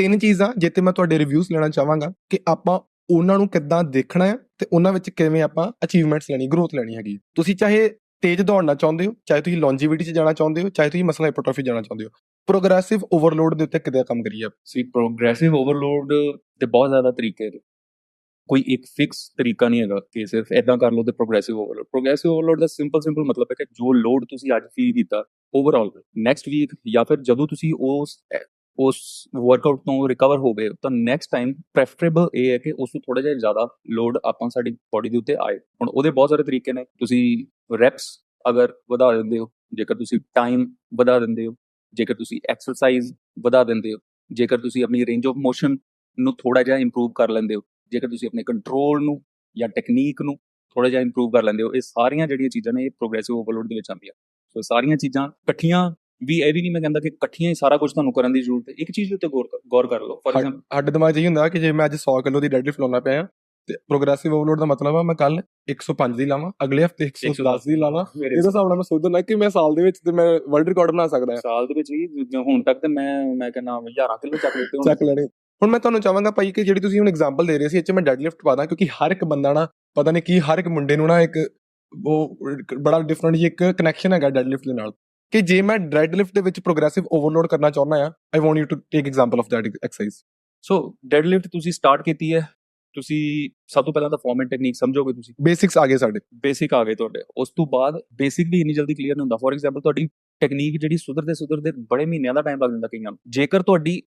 ਤਿੰਨ ਚੀਜ਼ਾਂ ਜਿੱਤੇ ਮੈਂ ਤੁਹਾਡੇ ਰਿਵਿਊਜ਼ ਲੈਣਾ ਚਾਹਾਂਗਾ ਕਿ ਆਪਾਂ ਉਹਨਾਂ ਨੂੰ ਕਿੱਦਾਂ ਦੇਖਣਾ ਹੈ ਤੇ ਉਹਨਾਂ ਵਿੱਚ ਕਿਵੇਂ ਆਪਾਂ ਅਚੀਵਮੈਂਟਸ ਲੈਣੀ ਗਰੋਥ ਲੈਣੀ ਹੈਗੀ। ਤੁਸੀਂ ਚਾਹੇ ਤੇਜ਼ ਦੌੜਨਾ ਚਾਹੁੰਦੇ ਹੋ, ਚਾਹੇ ਤੁਸੀਂ ਲੌਂਜੀਵਿਟੀ 'ਚ ਜਾਣਾ ਚਾਹੁੰਦੇ ਹੋ, ਚਾਹੇ ਤੁਸੀਂ ਮਸਲ ਹਾਈਪਰਟ੍ਰੋਫੀ ਜਾਣਾ ਚਾਹੁੰਦੇ ਹੋ ਪ੍ਰੋਗਰੈਸਿਵ ਓਵਰਲੋਡ ਦੇ ਉੱਤੇ ਕਿੱਦਾਂ ਕੰਮ ਕਰੀਏ ਆਪਾਂ? ਸੀ ਪ੍ਰੋਗਰੈਸਿਵ ਓਵਰਲੋਡ ਤੇ ਬਹੁਤ ਜ਼ਿਆਦਾ ਤਰੀਕੇ ਨੇ। ਕੋਈ ਇੱਕ ਫਿਕਸ ਤਰੀਕਾ ਨਹੀਂ ਹੈਗਾ ਕਿ ਸਿਰਫ ਇਦਾਂ ਕਰ ਲਓ ਤੇ ਪ੍ਰੋਗਰੈਸਿਵ ਓਵਰਲੋਡ ਪ੍ਰੋਗਰੈਸਿਵ ਓਵਰਲੋਡ ਦਾ ਸਿੰਪਲ ਸਿੰਪਲ ਮਤਲਬ ਹੈ ਕਿ ਜੋ ਲੋਡ ਤੁਸੀਂ ਅੱਜ ਫੀਲ ਕੀਤਾ ਓਵਰਆਲ ਨੈਕਸਟ ਵੀਕ ਜਾਂ ਫਿਰ ਜਦੋਂ ਤੁਸੀਂ ਉਸ ਉਸ ਵਰਕਆਊਟ ਤੋਂ ਰਿਕਵਰ ਹੋ ਗਏ, ਤਾਂ ਨੈਕਸਟ ਟਾਈਮ ਪ੍ਰੈਫਰੇਬਲ ਇਹ ਹੈ ਕਿ ਉਸ ਨੂੰ ਥੋੜਾ ਜਿਹਾ ਜ਼ਿਆਦਾ ਲੋਡ ਆਪਾਂ ਸਾਡੀ ਬਾਡੀ ਦੇ ਉੱਤੇ ਆਏ। ਹੁਣ ਉਹਦੇ ਬਹੁਤ ਸਾਰੇ ਤਰੀਕੇ ਨੇ। ਤੁਸੀਂ ਰੈਪਸ ਅਗਰ ਵਧਾ ਦਿੰਦੇ ਹੋ, ਜੇਕਰ ਤੁਸੀਂ ਟਾਈਮ ਵਧਾ ਦਿੰਦੇ ਹੋ, ਜੇਕਰ ਤੁਸੀਂ ਐਕਸਰਸਾਈਜ਼ ਵਧਾ ਦਿੰਦੇ ਹੋ, ਜੇਕਰ ਤੁਸੀਂ ਆਪਣੀ ਰੇਂਜ ਆਫ ਮੋਸ਼ਨ ਨੂੰ ਥੋੜਾ ਜਿਹਾ ਇੰਪਰੂਵ ਕਰ ਲੈਂਦੇ ਹੋ, ਜੇਕਰ ਤੁਸੀਂ ਆਪਣੇ ਕੰਟਰੋਲ ਨੂੰ ਜਾਂ ਟੈਕਨੀਕ ਨੂੰ ਥੋੜਾ ਜਿਹਾ ਇੰਪਰੂਵ ਕਰ ਲੈਂਦੇ ਹੋ, ਇਹ ਸਾਰੀਆਂ ਜਿਹੜੀਆਂ ਚੀਜ਼ਾਂ ਨੇ, ਇਹ ਪ੍ਰੋਗਰੈਸਿਵ ਓਵਰਲੋਡ ਦੇ ਵਿੱਚ ਆਉਂਦੀਆਂ। ਸੋ ਸਾਰੀਆਂ ਚੀਜ਼ਾਂ ਇਕੱਠੀਆਂ ਵੀ ਇਹ ਵੀ ਨਹੀਂ ਮੈਂ ਕਹਿੰਦਾ ਕਿ ਇਕੱਠੀਆਂ ਹੀ ਸਾਰਾ ਕੁਝ ਤੁਹਾਨੂੰ ਕਰਨ ਦੀ ਜ਼ਰੂਰਤ ਹੈ। ਇੱਕ ਚੀਜ਼ ਉੱਤੇ ਗੌਰ ਕਰ- ਗੌਰ ਕਰ ਲਓ। ਸਾ- ਐਗਜ਼ਾਮਪਲ ਸਾਡੇ ਦਿਮਾਗ 'ਚ ਇਹ ਹੁੰਦਾ ਕਿ ਜੇ ਮੈਂ ਅੱਜ 100 ਕਿਲੋ ਦੀ ਡੈਡਲਿਫਟ ਲਾਉਣਾ ਪਿਆ ਤੇ ਪ੍ਰੋਗਰੈਸਿਵ ਓਵਰਲੋਡ ਦਾ ਮਤਲਬ ਆ ਮੈਂ ਕੱਲ 105 ਦੀ ਲਾਵਾਂ ਅਗਲੇ ਹਫ਼ਤੇ 110 ਦੀ ਲਾਵਾਂ। ਇਹਦੇ ਹਿਸਾਬ ਨਾਲ ਮੈਂ ਸੋਚਦਾ ਨਾ ਕਿ ਮੈਂ ਸਾਲ ਦੇ ਵਿੱਚ ਤੇ ਮੈਂ ਵਰਲਡ ਰਿਕਾਰਡ ਬਣਾ ਸਕਦਾ ਹਾਂ ਸਾਲ ਦੇ ਵਿੱਚ ਵੀ ਜਿਵੇਂ ਹੁਣ ਤੱਕ ਤੇ ਮੈਂ ਮੈਂ ਕਹਿੰਦਾ ਹਜ਼ਾਰਾਂ ਕਿਲੋ ਚੱਕ ਲਿੱਤੇ ਹੁਣ। ਚੱਕ ਲੈਣੇ। ਹੁਣ ਮੈਂ ਤੁਹਾਨੂੰ ਚਾਹਾਂਗਾ ਭਾਈ ਕਿ ਜਿਹੜੀ ਤੁਸੀਂ ਹੁਣ ਐਗਜ਼ਾਮਪਲ ਦੇ ਰਹੇ ਸੀ 'ਚ ਮੈਂ ਡੈਡਲਿਫਟ ਪਾਦਾ ਕਿਉਂਕਿ ਹਰ ਇੱਕ ਬੰਦਾ ਨਾ ਪਤਾ ਨਹੀਂ ਕੀ ਹਰ ਇੱਕ ਮੁੰਡੇ ਨੂੰ ਨਾ ਇੱਕ ਉਹ ਬੜਾ ਡਿਫਰੈਂਟ ਜੀ ਇੱਕ ਕਨੈਕਸ਼ਨ ਹੈਗਾ ਡੈਡਲਿਫਟ ਦੇ ਨਾਲ। ਕਿ ਜੇ ਮੈਂ ਡੈਡਲਿਫਟ ਦੇ ਵਿੱਚ ਪ੍ਰੋਗਰੈਸਿਵ ਓਵਰਲੋਡ ਕਰਨਾ ਚਾਹੁੰਦਾ ਆ I want you to take example of that exercise so deadlift ਤੁਸੀਂ ਸਟਾਰਟ ਕੀਤੀ ਹੈ ਤੁਸੀਂ ਸਭ ਤੋਂ ਪਹਿਲਾਂ ਤਾਂ ਫਾਰਮ ਐਂਡ ਟੈਕਨੀਕ ਸਮਝੋਗੇ ਤੁਸੀਂ? ਬੇਸਿਕਸ ਆ ਗਏ ਸਾਡੇ। ਬੇਸਿਕ ਆ ਗਏ ਤੁਹਾਡੇ। ਉਸ ਤੋਂ ਬਾਅਦ ਬੇਸਿਕ ਵੀ ਇੰਨੀ ਜਲਦੀ ਕਲੀਅਰ ਨਹੀਂ ਹੁੰਦਾ। ਫੋਰ ਐਗਜ਼ਾਮਪਲ ਤੁਹਾਡੀ ਟੈਕਨੀਕ ਜਿਹੜੀ ਸੁਧਰਦੇ ਸੁਧਰਦੇ ਬੜੇ ਮਹੀਨਿਆਂ ਦਾ ਟਾਈਮ ਲੱਗ ਜਾਂਦਾ ਕਈਆਂ ਨੂੰ। ਜੇਕਰ ਤੁਹਾਡੀ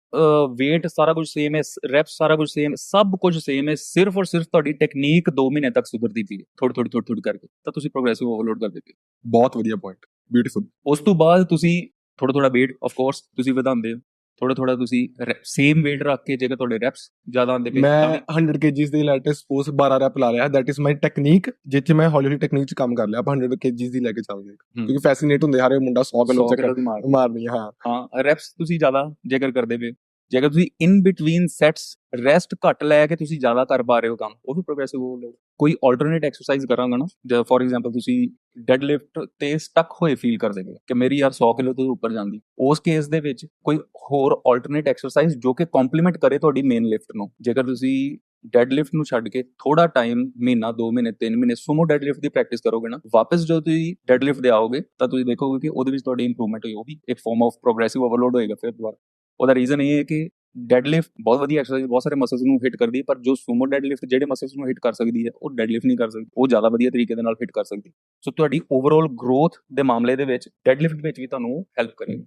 weight ਸਾਰਾ ਕੁਝ ਸੇਮ ਹੈ ਰੈਪਸ ਸਾਰਾ ਕੁਝ ਸੇਮ ਸਭ ਕੁਝ ਸੇਮ ਹੈ ਸਿਰਫ ਔਰ ਸਿਰਫ ਤੁਹਾਡੀ ਟੈਕਨੀਕ 2 ਮਹੀਨੇ ਤੱਕ ਸੁਧਰਦੀ ਪਈ ਥੋੜੀ ਥੋੜੀ ਥੋੜੀ ਥੋੜੀ ਕਰਕੇ। ਤਾਂ ਤੁਸੀਂ ਪ੍ਰੋਗਰੈਸਿਵ ਓਵਰਲੋਡ ਕਰਦੇ ਪਏ ਹੋ। ਬਹੁਤ ਵਧੀਆ ਪੁਆਇੰਟ ਬਿਊਟੀਫੁਲ ਉਸ ਤੋਂ ਬਾਅਦ ਤੁਸੀਂ ਥੋੜਾ ਥੋੜਾ weight ਆਫ ਕੋਰਸ ਤੁਸੀਂ ਵਧਾਉਂਦੇ ਹੋ। ਥੋੜਾ ਥੋੜਾ ਤੁਸੀਂ ਸੇਮ weight ਰੱਖ ਕੇ ਜੇਕਰ ਤੁਹਾਡੇ ਰੈਪਸ ਜ਼ਿਆਦਾ ਆਉਂਦੇ ਪਏ ਮੈਂ ਵੀ 100 kgs ਦੀ ਲੈਟ ਸਪੋਜ਼ 12 ਰੈਪ ਲਾ ਲਿਆ ਦੈਟ ਇਜ਼ ਮਾਈ ਟੈਕਨੀਕ ਜਿੱਥੇ ਮੈਂ ਹੌਲੀ ਹੌਲੀ ਟੈਕਨੀਕ ਚ ਕੰਮ ਕਰ ਲਿਆ। ਆਪਾਂ 100 kgs ਦੀ ਲੈ ਕੇ ਚੱਲਦੇ। ਕਿਉਂਕਿ ਫੈਸੀਨੇਟ ਹੁੰਦੇ ਹਰੇ ਮੁੰਡਾ 100 ਕਿਲੋ 100 ਚੱਕ ਕਿਲੋ ਦੀ ਮਾਰ। ਮਾਰਨੀ ਹਾਂ। ਹਾਂ ਰੈਪਸ ਤੁਸੀਂ ਜ਼ਿਆਦਾ ਜੇਕਰ ਕਰਦੇ ਪਏ। ਜੇਕਰ ਤੁਸੀਂ ਇਨ ਬਿਟਵੀਨ ਸੈਟਸ ਰੈਸਟ ਘੱਟ ਲੈ ਕੇ ਤੁਸੀਂ ਜ਼ਿਆਦਾ ਕਰ ਪਾ ਰਹੇ ਹੋ ਕੰਮ, ਉਹ ਵੀ ਪ੍ਰੋਗਰੈਸਿਵ ਓਵਰਲੋਡ ਕੋਈ ਆਲਟਰਨੇਟ ਐਕਸਰਸਾਈਜ਼ ਕਰਾਂਗਾ ਨਾ ਜਿਵੇਂ ਫੋਰ ਐਗਜ਼ਾਮਪਲ ਤੁਸੀਂ ਡੈਡ ਲਿਫਟ ਤੇ ਸਟਕ ਹੋਏ ਫੀਲ ਕਰਦੇ ਪਏ ਕਿ ਮੇਰੀ ਯਾਰ 100 ਕਿਲੋ ਤੋਂ ਉੱਪਰ ਜਾਂਦੀ, ਉਸ ਕੇਸ ਦੇ ਵਿੱਚ ਕੋਈ ਹੋਰ ਆਲਟਰਨੇਟ ਐਕਸਰਸਾਈਜ਼ ਜੋ ਕਿ ਕੰਪਲੀਮੈਂਟ ਕਰੇ ਤੁਹਾਡੀ ਮੇਨ ਲਿਫਟ ਨੂੰ। ਜੇਕਰ ਤੁਸੀਂ ਡੈਡ ਲਿਫਟ ਨੂੰ ਛੱਡ ਕੇ ਥੋੜਾ ਟਾਈਮ ਮਹੀਨਾ 2 ਮਹੀਨੇ 3 ਮਹੀਨੇ ਸੁਮੋ ਡੈਡ ਲਿਫਟ ਦੀ ਪ੍ਰੈਕਟਿਸ ਕਰੋਗੇ ਨਾ, ਵਾਪਸ ਜਦੋਂ ਤੁਸੀਂ ਡੈਡ ਲਿਫਟ ਦੇ ਆਓਗੇ, ਤਾਂ ਤੁਸੀਂ ਦੇਖੋਗੇ ਕਿ ਉਹਦੇ ਵਿੱਚ ਤੁਹਾਡੀ ਇੰਪਰੂਵਮੈਂਟ ਹੋਈ, ਉਹ ਵੀ ਇੱਕ ਫਾਰਮ ਆਫ ਪ੍ਰੋਗਰੈਸਿਵ ਓਵਰਲੋਡ ਹੋਏਗਾ ਫਿਰ ਦੁਬਾਰਾ। ਉਹਦਾ ਰੀਜ਼ਨ ਇਹ ਹੈ ਕਿ ਡੈਡ ਲਿਫਟ ਬਹੁਤ ਵਧੀਆ ਐਕਸਰਸਾਈਜ਼ ਬਹੁਤ ਸਾਰੇ ਮਸਲਸ ਨੂੰ ਹਿੱਟ ਕਰਦੀ ਪਰ ਜੋ ਸੂਮੋ ਡੈਡ ਲਿਫਟ ਜਿਹੜੇ ਮਸਲਸ ਨੂੰ ਹਿੱਟ ਕਰ ਸਕਦੀ ਹੈ, ਉਹ ਡੈਡ ਲਿਫਟ ਨਹੀਂ ਕਰ ਸਕਦੀ, ਉਹ ਜ਼ਿਆਦਾ ਵਧੀਆ ਤਰੀਕੇ ਦੇ ਨਾਲ ਹਿੱਟ ਕਰ ਸਕਦੀ ਸੋ ਤੁਹਾਡੀ ਓਵਰਆਲ ਗਰੋਥ ਦੇ ਮਾਮਲੇ ਦੇ ਵਿੱਚ ਡੈਡ ਲਿਫਟ ਵਿੱਚ ਵੀ ਤੁਹਾਨੂੰ ਹੈਲਪ ਕਰੇਗੀ।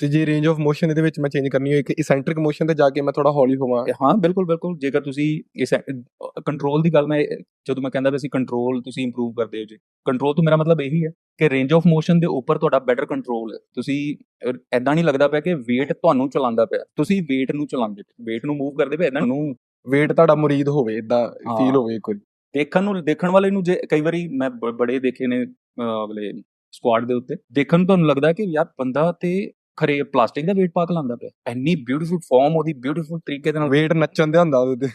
ਤੇ ਜੇ ਰੇਂਜ ਆਫ ਮੋਸ਼ਨ ਇਹਦੇ ਵਿੱਚ ਮੈਂ ਚੇਂਜ ਕਰਨੀ ਹੋਏ ਕਿ ਇਸੈਂਟਰਿਕ ਮੋਸ਼ਨ ਤੇ ਜਾ ਕੇ ਮੈਂ ਥੋੜਾ ਹੌਲੀ ਹੋਵਾਂ। ਹਾਂ ਬਿਲਕੁਲ ਬਿਲਕੁਲ। ਜੇਕਰ ਤੁਸੀਂ ਇਸ ਕੰਟਰੋਲ ਦੀ ਗੱਲ ਮੈਂ ਜਦੋਂ ਮੈਂ ਕਹਿੰਦਾ ਵੀ ਅਸੀਂ ਕੰਟਰੋਲ ਤੁਸੀਂ ਇੰਪਰੂਵ ਕਰਦੇ ਹੋ ਜੀ। ਕੰਟਰੋਲ ਤੋਂ ਮੇਰਾ ਮਤਲਬ ਇਹੀ ਹੈ ਕਿ ਰੇਂਜ ਆਫ ਮੋਸ਼ਨ ਦੇ ਉੱਪਰ ਤੁਹਾਡਾ ਬੈਟਰ ਕੰਟਰੋਲ ਹੈ। ਤੁਸੀਂ ਐਦਾਂ ਨਹੀਂ ਲੱਗਦਾ ਪਿਆ ਕਿ weight ਤੁਹਾਨੂੰ ਚਲਾਉਂਦਾ ਪਿਆ। ਤੁਸੀਂ weight ਨੂੰ ਚਲਾਉਂਦੇ weight ਨੂੰ ਮੂਵ ਕਰਦੇ ਪਏ ਐਦਾਂ ਨੂੰ weight ਤੁਹਾਡਾ ਮੁਰੀਦ ਹੋਵੇ ਇਦਾਂ। ਫੀਲ ਹੋਵੇ ਵਾਰੀ। ਦੇਖਣ ਨੂੰ ਦੇਖਣ ਵਾਲੇ ਨੂੰ ਜੇ ਕਈ ਵਾਰੀ ਮੈਂ ਬੜੇ ਦੇਖੇ ਨੇ ਅਗਲੇ ਸਕੁਆਡ ਦੇ ਉੱਤੇ। ਦੇਖਣ ਨੂੰ ਤੁਹਾਨੂੰ ਲੱਗਦਾ ਕਿ ਯਾਰ ਬੰਦਾ ਤੇ ਖਰੇ ਪਲਾਸਟਿਕ ਦਾ weight ਪਾ ਕੇ ਲਾਉਂਦਾ ਪਿਆ। ਇੰਨੀ ਬਿਊਟੀਫੁਲ ਫਾਰਮ ਉਹਦੀ ਬਿਊਟੀਫੁਲ ਤਰੀਕੇ ਦੇ ਨਾਲ weight ਨੱਚਣ ਦੇ ਹੁੰਦਾ ਉਹਦੇ ਤੇ।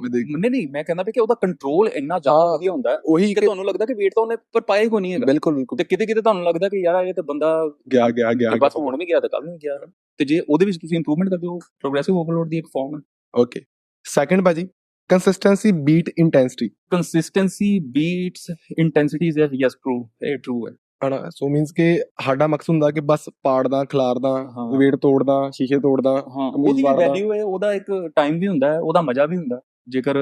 ਮੈਂ ਦੇਖ ਨਹੀਂ ਨਹੀਂ ਮੈਂ ਕਹਿੰਦਾ ਵੀ ਕਿ ਉਹਦਾ ਕੰਟਰੋਲ ਇੰਨਾ ਜ਼ਿਆਦਾ। ਵਧੀਆ ਹੁੰਦਾ ਉਹੀ ਕਿ ਤੁਹਾਨੂੰ ਲੱਗਦਾ ਕਿ weight ਤਾਂ ਉਹਨੇ ਪਰ ਪਾਇਆ ਹੀ ਕੋਈ ਨਹੀਂ ਹੈਗਾ। ਬਿਲਕੁਲ ਬਿਲਕੁਲ। ਤੇ ਕਿਤੇ ਕਿਤੇ ਤੁਹਾਨੂੰ ਲੱਗਦਾ ਕਿ ਯਾਰ ਇਹ ਤਾਂ ਬੰਦਾ ਗਿਆ ਗਿਆ ਗਿਆ ਬਸ ਹੁਣ ਵੀ ਗਿਆ ਤਾਂ ਕੱਲ ਨੂੰ ਗਿਆ। ਤੇ ਜੇ ਉਹਦੇ ਵਿੱਚ ਤੁਸੀਂ ਇੰਪਰੂਵਮੈਂਟ ਕਰਦੇ ਹੋ ਪ੍ਰੋਗਰੈਸਿਵ ਓਵਰਲੋਡ ਦੀ ਇੱਕ ਫਾਰਮ ਹੈ। ਓਕੇ ਸੈਕੰਡ ਬਾਜੀ consistency beat intensity consistency beats intensity is yes true ਇਹ ਟਰੂ ਹੈ। ਹਨਾ? ਸੋ ਮੀਨਸ ਕਿ ਸਾਡਾ ਮਕਸਦ ਹੁੰਦਾ ਕਿ ਬਸ ਪਾੜਦਾ ਖਿਲਾਰਦਾ weight ਤੋੜਦਾ ਸ਼ੀਸ਼ੇ ਤੋੜਦਾ ਉਹਦੀ ਵਾਲਾ- ਵੈਲਿਊ ਹੈ ਉਹਦਾ ਇੱਕ ਟਾਈਮ ਵੀ ਹੁੰਦਾ ਹੈ ਉਹਦਾ ਮਜ਼ਾ ਵੀ ਹੁੰਦਾ। ਜੇਕਰ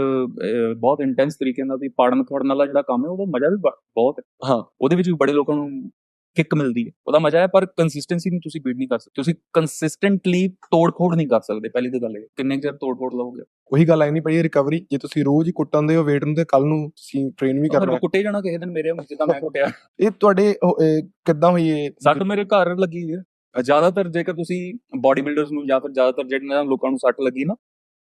ਬਹੁਤ ਇੰਟੈਂਸ ਤਰੀਕੇ ਨਾਲ ਵੀ ਪਾੜਨ ਖੋੜਨ ਵਾਲਾ ਜਿਹੜਾ ਕੰਮ ਹੈ ਉਹਦਾ ਮਜ਼ਾ ਵੀ ਬਹੁਤ ਹੈ। ਹਾਂ। ਉਹਦੇ ਵਿੱਚ ਵੀ ਬੜੇ ਲੋਕਾਂ ਨੂੰ ਕਿੱਕ ਮਿਲਦੀ ਹੈ। ਉਹਦਾ ਮਜ਼ਾ ਹੈ ਪਰ ਕੰਸਿਸਟੈਂਸੀ ਨੂੰ ਤੁਸੀਂ ਬੀਟ ਨਹੀਂ ਕਰ ਸਕਦੇ। ਤੁਸੀਂ ਕੰਸਿਸਟੈਂਟਲੀ ਤੋੜ-ਫੋੜ ਨਹੀਂ ਕਰ ਸਕਦੇ ਪਹਿਲੀ ਤਾਂ ਗੱਲ ਇਹ। ਕਿੰਨੇ ਚਿਰ ਤੋੜ-ਫੋੜ ਲਓਗੇ ਉਹੀ ਗੱਲ ਆਈ ਨਹੀਂ ਪਈ ਰਿਕਵਰੀ ਜੇ ਤੁਸੀਂ ਰੋਜ਼ ਹੀ ਕੁੱਟਾਂਦੇ ਹੋ weight ਨੂੰ ਤੇ ਕੱਲ ਨੂੰ ਤੁਸੀਂ ਟ੍ਰੇਨ ਵੀ ਕਰਨਾ। ਕੁੱਟੇ ਜਾਣਾ ਕਿਸੇ ਦਿਨ ਮੇਰੇ ਜਿੱਦਾਂ ਮੈਂ ਕੁੱਟਿਆ। ਇਹ ਤੁਹਾਡੇ ਕਿੱਦਾਂ ਹੋਈ ਇਹ? ਸੱਟ ਮੇਰੇ ਘਰ ਲੱਗੀ ਹੈ ਜ਼ਿਆਦਾਤਰ ਜੇਕਰ ਤੁਸੀਂ ਬਾਡੀ ਬਿਲਡਰਸ ਨੂੰ ਜਾਂ ਫਿਰ ਜ਼ਿਆਦਾਤਰ ਜਿਹੜੇ ਲੋਕਾਂ ਨੂੰ ਸੱਟ ਲੱਗੀ ਨਾ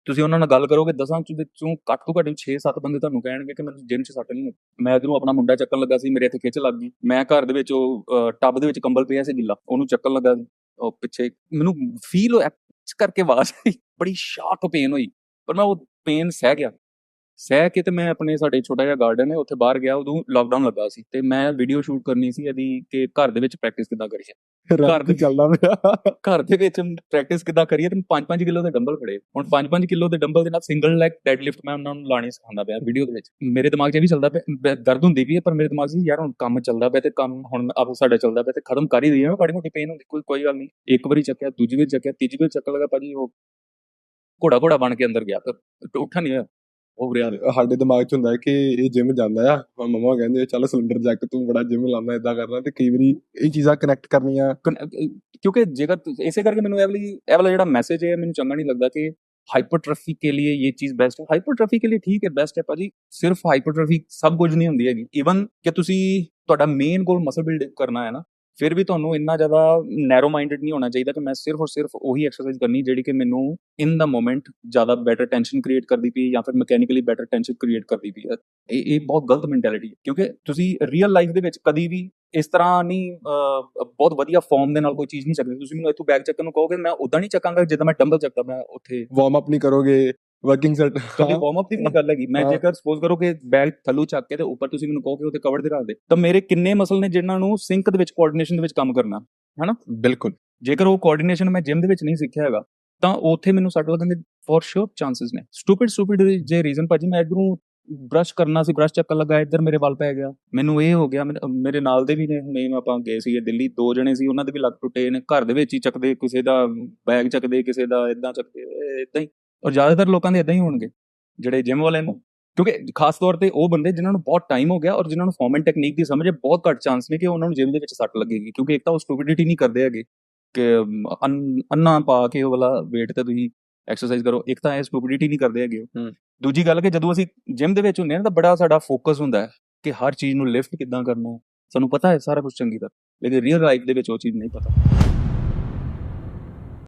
ਤੁਸੀਂ ਉਹਨਾਂ ਨਾਲ ਗੱਲ ਕਰੋਗੇ ਦਸਾਂ ਚ ਵਿੱਚੋਂ ਘੱਟ ਤੋਂ ਘੱਟ 6-7 ਬੰਦੇ ਤੁਹਾਨੂੰ ਕਹਿਣਗੇ ਕਿ ਮੈਨੂੰ ਜਿਮ 'ਚ ਸੱਟ ਨਹੀਂ ਲੱਗੀ। ਮੈਂ ਇਧਰੋਂ ਆਪਣਾ ਮੁੰਡਾ ਚੱਕਣ ਲੱਗਾ ਸੀ ਮੇਰੇ ਇੱਥੇ ਖਿੱਚ ਲੱਗ ਗਈ। ਮੈਂ ਘਰ ਦੇ ਵਿੱਚ ਉਹ ਟੱਬ ਦੇ ਵਿੱਚ ਕੰਬਲ ਪਿਆ ਸੀ ਗਿੱਲਾ। ਉਹਨੂੰ ਚੱਕਣ ਲੱਗਾ ਉਹ ਪਿੱਛੇ ਮੈਨੂੰ ਫੀਲ ਹੋਇਆ ਕਰਕੇ ਆਵਾਜ਼ ਆਈ। ਬੜੀ ਸ਼ਾਰਪ ਪੇਨ ਹੋਈ। ਪਰ ਮੈਂ ਉਹ ਪੇਨ ਸਹਿ ਗਿਆ। ਸਹਿ ਕੇ ਤੇ ਮੈਂ ਆਪਣੇ ਸਾਡੇ ਛੋਟਾ ਜਿਹਾ ਗਾਰਡਨ ਹੈ ਉੱਥੇ ਬਾਹਰ ਗਿਆ ਉਦੋਂ ਲੋਕਡਾਊਨ ਲੱਗਾ ਸੀ ਤੇ ਮੈਂ ਵੀਡੀਓ ਸ਼ੂਟ ਕਰਨੀ ਸੀ ਇਹਦੀ ਕਿ ਘਰ ਦੇ ਵਿੱਚ ਪ੍ਰੈਕਟਿਸ ਕਿੱਦਾਂ ਕਰੀਏ। ਘਰ ਤੇ ਚੱਲਦਾ ਪਿਆ। ਘਰ ਦੇ ਵਿੱਚ ਪ੍ਰੈਕਟਿਸ ਕਿੱਦਾਂ ਕਰੀਏ ਤੇ 5-5 ਕਿਲੋ ਦੇ ਡੰਬਲ ਫੜੇ ਹੁਣ 5-5 ਕਿਲੋ ਦੇ ਡੰਬਲ ਦੇ ਨਾਲ ਸਿੰਗਲ ਲੈਗ ਡੈਡ ਲਿਫਟ ਮੈਂ ਉਹਨਾਂ ਨੂੰ ਲਾਣੀ ਸਿਖਾਉਂਦਾ ਪਿਆ ਵੀਡੀਓ ਦੇ ਵਿੱਚ। ਮੇਰੇ ਦਿਮਾਗ 'ਚ ਇਹ ਵੀ ਚੱਲਦਾ ਪਿਆ ਦਰਦ ਹੁੰਦੀ ਵੀ ਹੈ ਪਰ ਮੇਰੇ ਦਿਮਾਗ 'ਚ ਯਾਰ ਹੁਣ ਕੰਮ ਚੱਲਦਾ ਪਿਆ ਤੇ ਕੰਮ ਹੁਣ ਆਪ ਸਾਡਾ ਚੱਲਦਾ ਪਿਆ ਤੇ ਖਤਮ ਕਰ ਹੀ ਦਈਏ ਬੜੀ ਮੋਟੀ ਪੇਨ ਹੁੰਦੀ ਕੋਈ ਕੋਈ ਗੱਲ ਨਹੀਂ। ਇੱਕ ਵਾਰੀ ਚੱਕਿਆ ਦੂਜੀ ਵਾਰੀ ਚੱਕਿਆ ਤੀਜੀ ਵਾਰੀ ਚੱਕਣ ਲੱਗਾ ਭਾਜੀ ਉਹ ਘੋੜਾ ਘੋੜਾ ਬਣ ਕੇ ਅੰਦਰ ਗਿਆ ਫਿਰ ਉੱਠਾ ਨਹੀਂ ਹੋਇਆ ਉਹ ਰਿਹਾ ਸਾਡੇ ਦਿਮਾਗ 'ਚ ਹੁੰਦਾ ਹੈ ਕਿ ਇਹ ਜਿਮ ਜਾਂਦਾ ਆ ਮਮਾ ਕਹਿੰਦੇ ਚੱਲ ਸਿਲੰਡਰ ਜੱਕ ਤੂੰ ਬੜਾ ਜਿਮ ਲਾਉਂਦਾ ਇਦਾਂ ਕਰਦਾ ਤੇ ਕਈ ਵਾਰੀ ਇਹ ਚੀਜ਼ਾਂ ਕਨੈਕਟ ਕਰਨੀਆਂ ਕਨ- ਅਹ ਕਿਉਂਕਿ ਜੇਕਰ ਤੁਸੀਂ- ਇਸੇ ਕਰਕੇ ਮੈਨੂੰ ਇਹ ਵਾਲੀ ਇਹ ਵਾਲਾ ਜਿਹੜਾ ਮੈਸੇਜ ਹੈ ਮੈਨੂੰ ਚੰਗਾ ਨਹੀਂ ਲੱਗਦਾ ਕਿ ਹਾਈਪਰਟ੍ਰਫੀ के लिए ये चीज बेस्ट है हाइपरट्रफी के लिए ठीक है बेस्ट है ਭਾਜੀ ਸਿਰਫ ਹਾਈਪਰਟ੍ਰਫੀ ਸਭ ਕੁਝ ਨਹੀਂ ਹੁੰਦੀ ਹੈਗੀ ਇਵਨ ਕਿ ਤੁਸੀਂ ਤੁਹਾਡਾ ਮੇਨ ਗੋਲ ਮਸਲ ਬਿਲਡ ਕਰਨਾ ਹੈ ਨਾ ਫਿਰ ਵੀ ਤੁਹਾਨੂੰ ਇੰਨਾ ਜ਼ਿਆਦਾ ਨੈਰੋ ਮਾਈਂਡਡ ਨਹੀਂ ਹੋਣਾ ਚਾਹੀਦਾ ਕਿ ਮੈਂ ਸਿਰਫ ਔਰ ਸਿਰਫ ਉਹੀ ਐਕਸਰਸਾਈਜ਼ ਕਰਨੀ ਜਿਹੜੀ ਕਿ ਮੈਨੂੰ ਇਨ ਦਾ ਮੋਮੈਂਟ ਜ਼ਿਆਦਾ ਬੈਟਰ ਟੈਂਸ਼ਨ ਕ੍ਰੀਏਟ ਕਰਦੀ ਪਈ ਜਾਂ ਫਿਰ ਮਕੈਨੀਕਲੀ ਬੈਟਰ ਟੈਂਸ਼ਨ ਕ੍ਰੀਏਟ ਕਰਦੀ ਪਈ ਹੈ। ਇਹ ਇਹ ਬਹੁਤ ਗਲਤ ਮੈਂਟੈਲਿਟੀ ਹੈ ਕਿਉਂਕਿ ਤੁਸੀਂ ਰੀਅਲ ਲਾਈਫ ਦੇ ਵਿੱਚ ਕਦੀ ਵੀ ਇਸ ਤਰ੍ਹਾਂ ਨਹੀਂ ਬਹੁਤ ਵਧੀਆ ਫਾਰਮ ਦੇ ਨਾਲ ਕੋਈ ਚੀਜ਼ ਨਹੀਂ ਚੱਕਦੀ। ਤੁਸੀਂ ਮੈਨੂੰ ਇੱਥੋਂ ਬੈਗ ਚੱਕਣ ਨੂੰ ਕਹੋਗੇ, ਮੈਂ ਉਦਾਂ ਨਹੀਂ ਚੱਕਾਂਗਾ ਜਿੱਦਾਂ ਮੈਂ ਡੰਬਲ ਚੱਕਦਾ, ਮੈਂ ਉੱਥੇ ਵਾਰਮ ਅਪ ਨਹੀਂ ਕਰੋਗੇ। ਵਰਕਿੰਗ ਸੈਟ ਕਦੇ ਵਾਰਮ ਅਪ ਦੀ ਵੀ ਗੱਲ ਹੈਗੀ। ਮੈਂ। ਜੇਕਰ ਸਪੋਜ਼ ਕਰੋ ਕਿ ਬੈਗ ਥੱਲੋਂ ਚੱਕ ਕੇ ਤੇ ਉੱਪਰ ਤੁਸੀਂ ਮੈਨੂੰ ਕਹੋਗੇ ਉਹਤੇ ਕਵਰ ਤੇ ਰੱਖ ਦੇ ਤਾਂ ਮੇਰੇ ਕਿੰਨੇ ਮਸਲ ਨੇ ਜਿਨ੍ਹਾਂ ਨੂੰ ਸਿੰਕ ਦੇ ਵਿੱਚ ਕੋਆਰਡੀਨੇਸ਼ਨ ਦੇ ਵਿੱਚ ਕੰਮ ਕਰਨਾ ਬਿਲਕੁਲ। ਜੇਕਰ ਉਹ ਕੋਆਰਡੀਨੇਸ਼ਨ ਮੈਂ ਜਿਮ ਦੇ ਵਿੱਚ ਨਹੀਂ ਸਿੱਖਿਆ ਹੈਗਾ ਤਾਂ ਉੱਥੇ ਮੈਨੂੰ ਸੱਟ ਲੱਗਣ ਦੇ ਫੋਰ ਸ਼ੋਰ ਚਾਂਸਸ ਨੇ। ਸਟੂਪਿਡ ਸਟੂਪਿਡ ਜੇ ਰੀਜ਼ਨ ਭਾਜੀ ਮੈਂ ਇਧਰੋਂ ਬ੍ਰਸ਼ ਕਰਨਾ ਸੀ ਬ੍ਰਸ਼ ਚੱਕਣ ਲੱਗਾ ਇੱਧਰ ਮੇਰੇ ਵੱਲ ਪੈ ਗਿਆ। ਮੈਨੂੰ ਇਹ ਹੋ ਗਿਆ ਮੇਰੇ- ਨਾਲ ਦੇ ਵੀ ਨੇ ਹੁਣੇ ਆਪਾਂ ਗਏ ਸੀਗੇ ਦਿੱਲੀ ਦੋ ਜਣੇ ਸੀ ਉਹਨਾਂ ਦੇ ਵੀ ਲੱਕ ਟੁੱਟੇ ਨੇ ਘਰ ਦੇ ਵਿੱਚ ਹੀ ਚੱਕਦੇ ਕਿਸੇ ਦਾ ਬੈਗ ਚੱਕਦੇ ਕਿਸੇ ਦਾ ਇਦਾਂ ਚੱਕਦੇ ਇਦਾਂ ਹੀ। ਔਰ ਜ਼ਿਆਦਾਤਰ ਲੋਕਾਂ ਦੇ ਇਦਾਂ ਹੀ ਹੋਣਗੇ ਜਿਹੜੇ ਜਿਮ ਵਾਲੇ ਨੇ। ਕਿਉਂਕਿ ਖਾਸ ਤੌਰ ਤੇ ਉਹ ਬੰਦੇ ਜਿਨ੍ਹਾਂ ਨੂੰ ਬਹੁਤ ਟਾਈਮ ਹੋ ਗਿਆ ਔਰ ਜਿਨ੍ਹਾਂ ਨੂੰ ਫਾਰਮ ਐਂਡ ਟੈਕਨੀਕ ਦੀ ਸਮਝ ਹੈ ਬਹੁਤ ਘੱਟ ਚਾਂਸ ਨੇ ਕਿ ਉਹਨਾਂ ਨੂੰ ਜਿਮ ਦੇ ਵਿੱਚ ਸੱਟ ਲੱਗੇਗੀ। ਕਿਉਂਕਿ ਇੱਕ ਤਾਂ ਉਹ ਸਟੂਪਿਡਿਟੀ ਨਹੀਂ ਕਰਦੇ ਹੈਗੇ ਕਿ ਅੰਨ- ਪਾ ਕੇ ਉਹ ਵਾਲਾ weight ਤੇ ਤੁਸੀਂ ਐਕਸਰਸਾਈਜ਼ ਕਰੋ। ਇੱਕ ਤਾਂ ਇਹ ਸਟੂਪਿਡਿਟੀ ਨਹੀਂ ਕਰਦੇ ਹੈਗੇ। ਦੂਜੀ ਗੱਲ ਕਿ ਜਦੋਂ ਅਸੀਂ ਜਿਮ ਦੇ ਵਿੱਚ ਹੁੰਦੇ ਹਾਂ ਨਾ ਤਾਂ ਬੜਾ ਸਾਡਾ ਫੋਕਸ ਹੁੰਦਾ ਹੈ ਕਿ ਹਰ ਚੀਜ਼ ਨੂੰ ਲਿਫਟ ਕਿੱਦਾਂ ਕਰਨਾ ਸਾਨੂੰ ਪਤਾ ਹੈ ਸਾਰਾ ਕੁਝ ਚੰਗੀ ਤਰ੍ਹਾਂ ਲੇਕਿਨ ਰੀਅਲ ਲਾਈਫ ਦੇ ਵਿੱਚ ਉਹ ਚੀਜ਼ ਨਹੀਂ ਪਤਾ।